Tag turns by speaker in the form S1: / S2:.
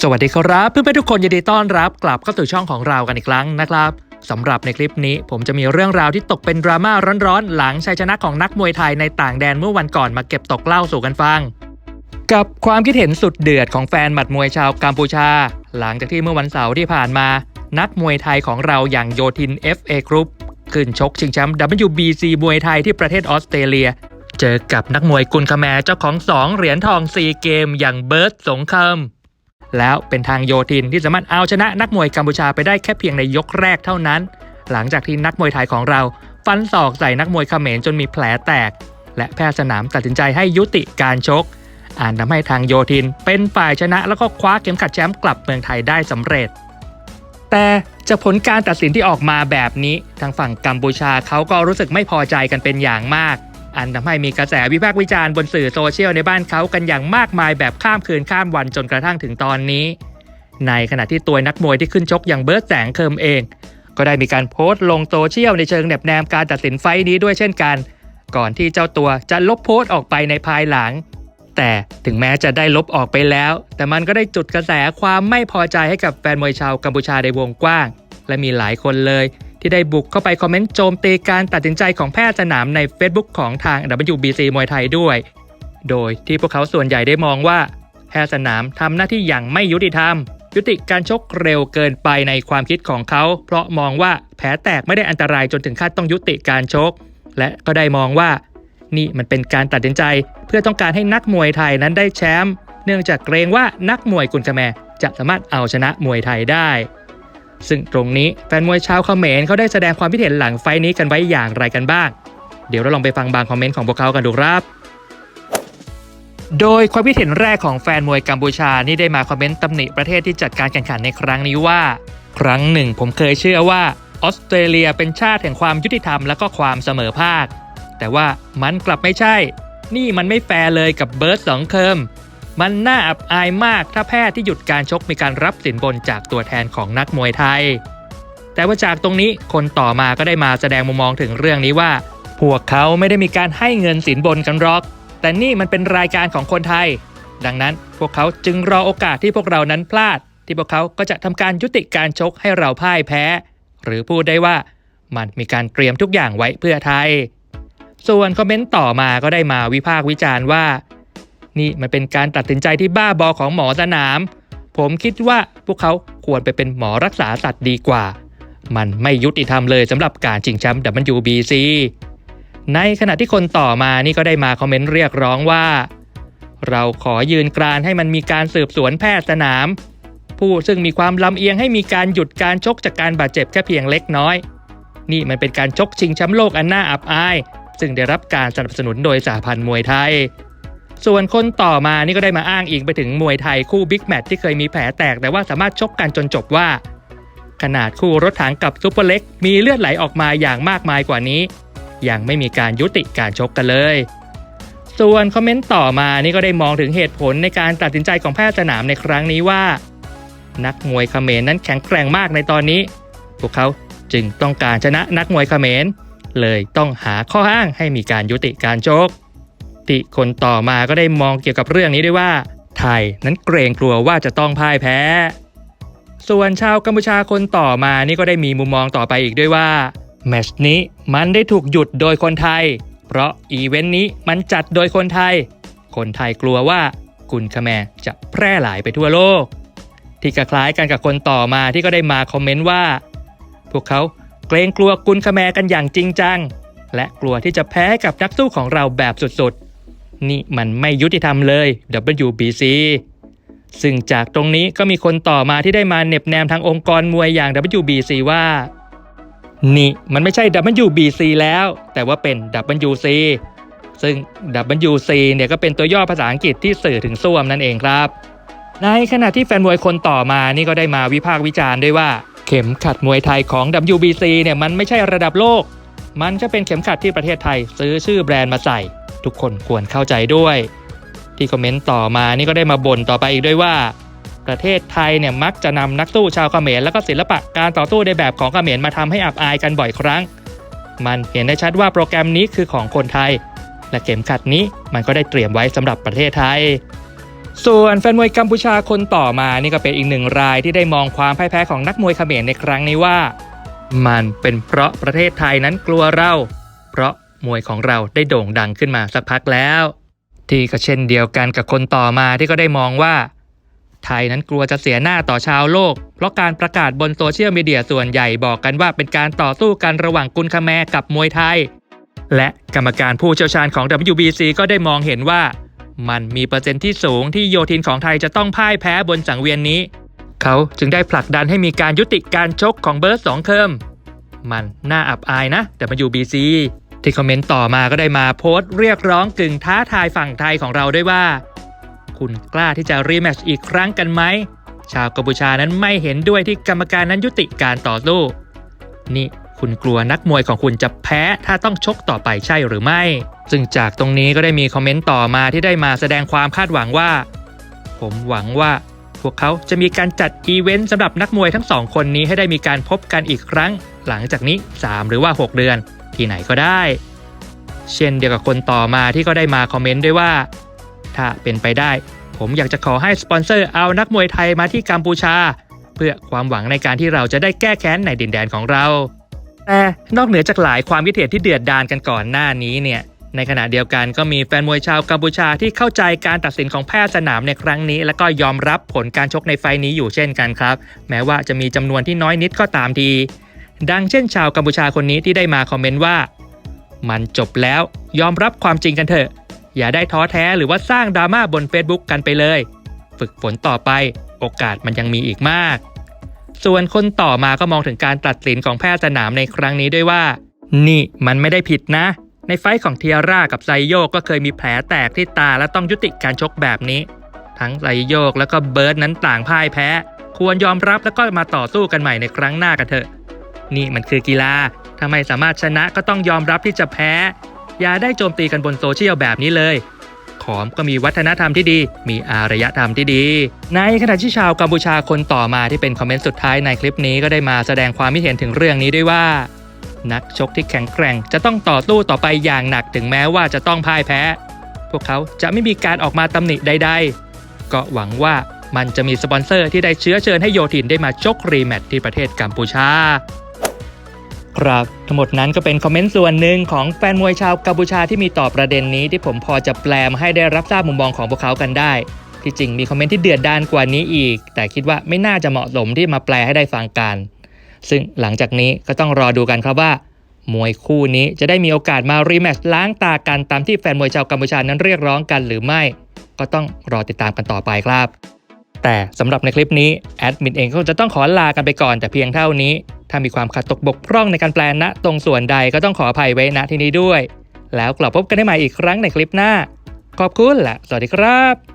S1: สวัสดีครับเพื่อนๆทุกคนยินดีต้อนรับกลับเข้าสู่ช่องของเรากันอีกครั้งนะครับสำหรับในคลิปนี้ผมจะมีเรื่องราวที่ตกเป็นดราม่าร้อนๆ หลังชัยชนะของนักมวยไทยในต่างแดนเมื่อวันก่อนมาเก็บตกเล่าสู่กันฟัง กับความคิดเห็นสุดเดือดของแฟนหมัดมวยชาวกัมพูชา หลังจากที่เมื่อวันเสาร์ที่ผ่านมา นักมวยไทยของเราอย่างโยทิน FA Group ขึ้นชกชิงแชมป์ WBC มวยไทยที่ประเทศออสเตรเลีย เจอกับนักมวยกุนคาแมเจ้าของสองเหรียญทองซีเกมอย่างเบิร์ตสงคำ แล้วเป็นทางโยทินที่สามารถเอาชนะนักมวยกัมพูชาไปได้แค่เพียงในยกแรกเท่านั้น หลังจากที่นักมวยไทยของเรา ฟันศอกใส่นักมวยเขมรจนมีแผลแตก และแพทย์สนามตัดสินใจให้ยุติการชกอ่านทำให้ทางโยทินเป็นฝ่ายชนะแล้วก็คว้าเข็มขัดแชมป์กลับเมืองไทยได้สำเร็จ แต่จากผลการตัดสินที่ออกมาแบบนี้ ทางฝั่งกัมพูชาเขาก็รู้สึกไม่พอใจกันเป็นอย่างมาก อันทำให้มีกระแสวิพากษ์วิจารณ์บนสื่อโซเชียลในบ้านเขากันอย่างมากมายแบบข้ามคืนข้ามวันจนกระทั่งถึงตอนนี้ ในขณะที่ตัวนักมวยที่ขึ้นชกอย่างเบิร์ตแสงเคิมเอง ก็ได้มีการโพสต์ลงโซเชียลในเชิงแนบแนมการตัดสินไฟต์นี้ด้วยเช่นกัน ก่อนที่เจ้าตัวจะลบโพสต์ออกไปในภายหลัง แต่ถึงแม้จะได้ลบออกไปแล้ว แต่มันก็ได้จุดกระแสความไม่พอใจให้กับแฟนมวยชาวกัมพูชาในวงกว้าง และมีหลายคนเลย ที่ได้บุกเข้าไปคอมเมนต์โจมตีการตัดสินใจของแพทย์สนามใน Facebook ของทาง WBC มวยไทยด้วย โดยที่พวกเขาส่วนใหญ่ได้มองว่า แพทย์สนามทำหน้าที่อย่างไม่ยุติธรรม ยุติการชกเร็วเกินไปในความคิดของเขา เพราะมองว่าแผลแตกไม่ได้อันตรายจนถึงขั้นต้องยุติการชก และก็ได้มองว่า นี่มันเป็นการตัดสินใจ เพื่อต้องการให้นักมวยไทยนั้นได้แชมป์เนื่องจากเกรงว่านักมวยกุนคาแมจะสามารถเอาชนะมวยไทยได้ ซึ่งตรงนี้แฟนมวยชาวเขมรเขาได้แสดงความคิดเห็นหลังไฟนี้กันไว้อย่างไรกันบ้าง เดี๋ยวเราลองไปฟังบางคอมเมนต์ของพวกเขากันดูครับ โดยความคิดเห็นแรกของแฟนมวยกัมพูชานี่ได้มาคอมเมนต์ตำหนิประเทศที่จัดการแข่งขันในครั้งนี้ว่า ครั้งหนึ่งผมเคยเชื่อว่าออสเตรเลียเป็นชาติแห่งความยุติธรรมและก็ความเสมอภาค แต่ว่ามันกลับไม่ใช่ นี่มันไม่แฟร์เลยกับเบิร์ดสองเคิม มันน่าอับอายมากถ้าแพทย์ที่หยุดการชกมีการรับสินบนจากตัวแทนของนักมวยไทย แต่ว่าจากตรงนี้คนต่อมาก็ได้มาแสดงมุมมองถึงเรื่องนี้ว่า พวกเขาไม่ได้มีการให้เงินสินบนกันหรอก แต่นี่มันเป็นรายการของคนไทย ดังนั้นพวกเขาจึงรอโอกาสที่พวกเรานั้นพลาด ที่พวกเขาก็จะทำการยุติการชกให้เราพ่ายแพ้ หรือพูดได้ว่ามันมีการเตรียมทุกอย่างไว้เพื่อไทย ส่วนคอมเมนต์ต่อมาก็ได้มาวิพากษ์วิจารณ์ว่า นี่มันเป็นการตัดสินใจที่บ้าบอของหมอสนาม ผมคิดว่าพวกเขาควรไปเป็นหมอรักษาสัตว์ดีกว่า มันไม่ยุติธรรมเลยสำหรับการชิงแชมป์ WBC ในขณะที่คนต่อมานี่ก็ได้มาคอมเมนต์เรียกร้องว่า เราขอยืนกรานให้มันมีการสืบสวนแพทย์สนาม ผู้ซึ่งมีความลำเอียงให้มีการหยุดการชกจากการบาดเจ็บแค่เพียงเล็กน้อย นี่มันเป็นการชกชิงแชมป์โลกอันน่าอับอาย ซึ่งได้รับการสนับสนุนโดยสหพันธ์มวยไทย ส่วนคนต่อมานี่ก็ได้มาอ้างอิงไปถึงมวยไทยคู่บิ๊กแมตช์ที่เคยมีแผลแตกแต่ว่าสามารถชกกันจนจบว่า ขนาดคู่รถถังกับซุปเปอร์เล็ก มีเลือดไหลออกมาอย่างมากมายกว่านี้ ยังไม่มีการยุติการชกกันเลย ส่วนคอมเมนต์ต่อมานี่ก็ได้มองถึงเหตุผลในการตัดสินใจของแพทย์สนามในครั้งนี้ว่า นักมวยเขมรนั้นแข็งแกร่งมากในตอนนี้ พวกเขาจึงต้องการชนะนักมวยเขมรเลยต้องหาข้ออ้างให้มีการยุติการชก ที่คนต่อมาก็ได้มองเกี่ยวกับเรื่องนี้ด้วยว่า ไทยนั้นเกรงกลัวว่าจะต้องพ่ายแพ้ ส่วนชาวกัมพูชาคนต่อมานี่ก็ได้มีมุมมองต่อไปอีกด้วยว่าแมชนี้มันได้ถูกหยุดโดยคนไทย เพราะอีเวนต์นี้มันจัดโดยคนไทย คนไทยกลัวว่ากุนคาแมจะแพร่หลายไปทั่วโลก ที่คล้ายกันกับคนต่อมาที่ก็ได้มาคอมเมนต์ว่า พวกเขาเกรงกลัวกุนคาแมกันอย่างจริงจัง และกลัวที่จะแพ้กับนักสู้ของเราแบบสุด นี่มันไม่ยุติธรรมเลย WBC ซึ่งจากตรงนี้ก็มีคนต่อมาที่ได้มาเน็บแนมทางองค์กรมวยอย่าง WBC ว่า นี่มันไม่ใช่ WBC แล้ว แต่ว่าเป็น WC ซึ่ง WC เนี่ยก็เป็นตัวย่อภาษาอังกฤษที่สื่อถึงส้วมนั่นเองครับ ในขณะที่แฟนมวยคนต่อมานี่ก็ได้มาวิพากษ์วิจารณ์ด้วยว่า เข็มขัดมวยไทยของ WBC เนี่ยมันไม่ใช่ระดับโลก มันก็เป็นเข็มขัดที่ประเทศไทย ซื้อชื่อแบรนด์มาใส่ ทุกคนควรเข้าใจด้วย ที่คอมเมนต์ต่อมานี่ก็ได้มาบ่นต่อไปอีกด้วยว่า ประเทศไทยเนี่ยมักจะนำนักสู้ชาวเขมรและก็ศิลปะการต่อสู้ในแบบของเขมรมาทำให้อับอายกันบ่อยครั้ง มันเห็นได้ชัดว่าโปรแกรมนี้คือของคนไทย และเข็มขัดนี้มันก็ได้เตรียมไว้สำหรับประเทศไทยส่วนแฟนมวยกัมพูชาคนต่อมานี่ก็เป็นอีกหนึ่งรายที่ได้มองความพ่ายแพ้ของนักมวยเขมรในครั้งนี้ว่า มันเป็นเพราะประเทศไทยนั้นกลัวเรา เพราะ มวยของเราได้โด่งดังขึ้นมาสักพักแล้ว ที่ก็เช่นเดียวกันกับคนต่อมาที่ก็ได้มองว่า ไทยนั้นกลัวจะเสียหน้าต่อชาวโลก เพราะการประกาศบนโซเชียลมีเดียส่วนใหญ่บอกกันว่าเป็นการต่อสู้กันระหว่างกุนคาแมกับมวยไทย และกรรมการผู้เชี่ยวชาญของ WBC ก็ได้มองเห็นว่า มันมีเปอร์เซ็นต์ที่สูงที่โยทินของไทยจะต้องพ่ายแพ้บนสังเวียนนี้ เขาจึงได้ผลักดันให้มีการยุติการชกของเบิร์ตสองเคิมมันน่าอับอายนะ WBC ที่คอมเมนต์ต่อมาก็ได้มาโพสต์เรียกร้องกึ่งท้าทายฝั่งไทยของเราด้วยว่า คุณกล้าที่จะรีแมช์อีกครั้งกันไหม ชาวกัมพูชานั้นไม่เห็นด้วยที่กรรมการนั้นยุติการต่อสู้นี่คุณกลัวนักมวยของคุณจะแพ้ถ้าต้องชกต่อไปใช่หรือไม่ ซึ่งจากตรงนี้ก็ได้มีคอมเมนต์ต่อมาที่ได้มาแสดงความคาดหวังว่า ผมหวังว่า พวกเขาจะมีการจัดอีเวนต์สำหรับนักมวยทั้งสองคนนี้ให้ได้มีการพบกันอีกครั้ง หลังจากนี้ 3 หรือว่า 6 เดือน ที่ไหนก็ได้ เช่นเดียวกับคนต่อมาที่ก็ได้มาคอมเมนต์ด้วยว่า ถ้าเป็นไปได้ ผมอยากจะขอให้สปอนเซอร์เอานักมวยไทยมาที่กัมพูชา เพื่อความหวังในการที่เราจะได้แก้แค้นในดินแดนของเราแต่นอกเหนือจากหลายความคิดเห็นที่เดือดดาลกันก่อนหน้านี้เนี่ยในขณะเดียวกันก็มีแฟนมวยชาวกัมพูชาที่เข้าใจการตัดสินของแพทย์สนามในครั้งนี้ และก็ยอมรับผลการชกในไฟนี้อยู่เช่นกันครับ แม้ว่าจะมีจำนวนที่น้อยนิดก็ตามที ดังเช่นชาวกัมพูชาคนนี้ที่ได้มาคอมเมนต์ว่า มันจบแล้วยอมรับความจริงกันเถอะ อย่าได้ท้อแท้หรือว่าสร้างดราม่าบน Facebook กันไปเลย ฝึกฝนต่อไป โอกาสมันยังมีอีกมาก ส่วนคนต่อมาก็มองถึงการตัดสินของแพทย์สนามในครั้งนี้ด้วยว่า นี่มันไม่ได้ผิดนะ ในไฟของเทียร่ากับไซโยกก็เคยมีแผลแตกที่ตาและต้องยุติการชกแบบนี้ ทั้งไซโยกแล้วก็เบิร์ดนั้นต่างพ่ายแพ้ ควรยอมรับแล้วก็มาต่อสู้กันใหม่ในครั้งหน้ากันเถอะ นี่มันคือกีฬาถ้าไม่สามารถชนะก็ต้องยอมรับที่จะแพ้ อย่าได้โจมตีกันบนโซเชียลแบบนี้เลยขอมก็มีวัฒนธรรมที่ดี มีอารยธรรมที่ดี ในขณะที่ชาวกัมพูชาคนต่อมาที่เป็นคอมเมนต์สุดท้ายในคลิปนี้ก็ได้มาแสดงความคิดเห็นถึงเรื่องนี้ด้วยว่า นักชกที่แข็งแกร่ง จะต้องต่อสู้ต่อไปอย่างหนักถึงแม้ว่าจะต้องพ่ายแพ้ พวกเขาจะไม่มีการออกมาตำหนิใดๆ ก็หวังว่ามันจะมีสปอนเซอร์ที่ได้เชื้อเชิญให้โยทินได้มาชกรีแมตช์ที่ประเทศกัมพูชา ครับ ทั้งหมดนั้นก็เป็นคอมเมนต์ส่วนหนึ่งของแฟนมวยชาวกัมพูชาที่มีต่อประเด็นนี้ที่ผมพอจะแปลมาให้ได้รับทราบมุมมองของพวกเขากันได้ ที่จริงมีคอมเมนต์ที่เดือดดานกว่านี้อีก แต่คิดว่าไม่น่าจะเหมาะสมที่มาแปลให้ได้ฟังกัน ซึ่งหลังจากนี้ก็ต้องรอดูกันครับว่า มวยคู่นี้จะได้มีโอกาสมารีแมตช์ล้างตากันตามที่แฟนมวยชาวกัมพูชานั้นเรียกร้องกันหรือไม่ ก็ต้องรอติดตามกันต่อไปครับ แต่สำหรับในคลิปนี้แอดมินเองก็จะต้องขอลากันไปก่อนแต่เพียงเท่านี้ ถ้ามีความขัดตกบกพร่องในการแปลณตรงส่วนใดก็ต้องขออภัยไว้ณที่นี้ด้วย แล้วกลับพบกันได้ใหม่อีกครั้งในคลิปหน้า ขอบคุณและสวัสดีครับ